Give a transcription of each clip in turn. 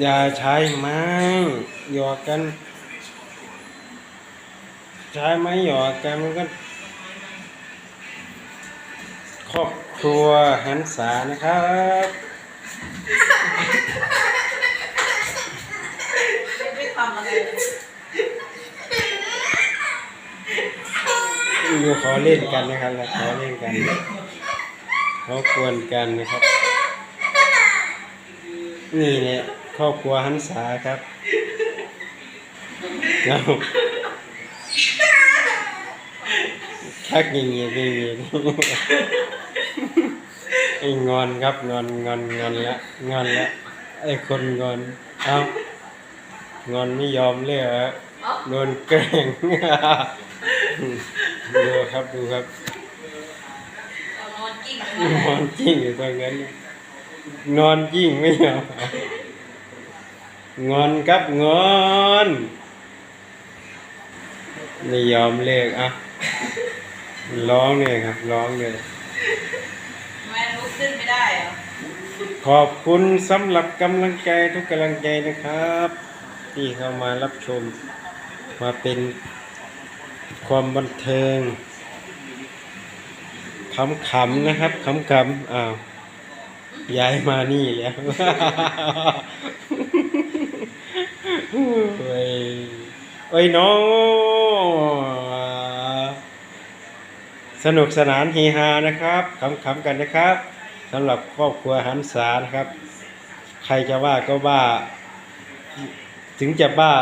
อย่าใช้ไม้หยอกกัน ใช้ไม้หยอกกันมันก็ ครอบครัวหันษานะครับไม่ทำอะไรเลยอยู่ขอเล่นกันนะครับขอเล่นกันเขาควรกันนะครับ นี่เนี่ย ครอบครัวหันษาครับเอาชักยิงยิงยิงยิงไอ้งอนครับงอนงอนงอนละงอนละไอ้คนงอนเอ้างอนไม่ยอมเลยเหรอเอ้าโดนแกล้งดูครับดูครับเอานอนกิ้งนอนจริงอยู่ตรงนั้นนอนจริงไม่ยอม งอนครับงอนไม่ยอมเลิกอะร้องเลยครับร้องเลยแม่ลุกขึ้นไม่ได้เหรอขอบคุณสำหรับกำลังใจทุกกำลังใจนะครับ ที่เข้ามารับชมมาเป็นความบันเทิงขำๆนะครับขำๆอ้าวย้ายมานี่แล้ว เอ้ยเอ้ยน้องสนุกสนานเฮฮานะครับขำๆกันนะครับสำหรับครอบครัวหันษานะครับ ใครจะว่าก็ว่า ถึงจะบ้า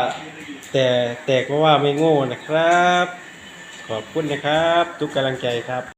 แต่แต่ก็ว่าไม่โง่นะครับ ขอบคุณนะครับ ทุกกำลังใจครับ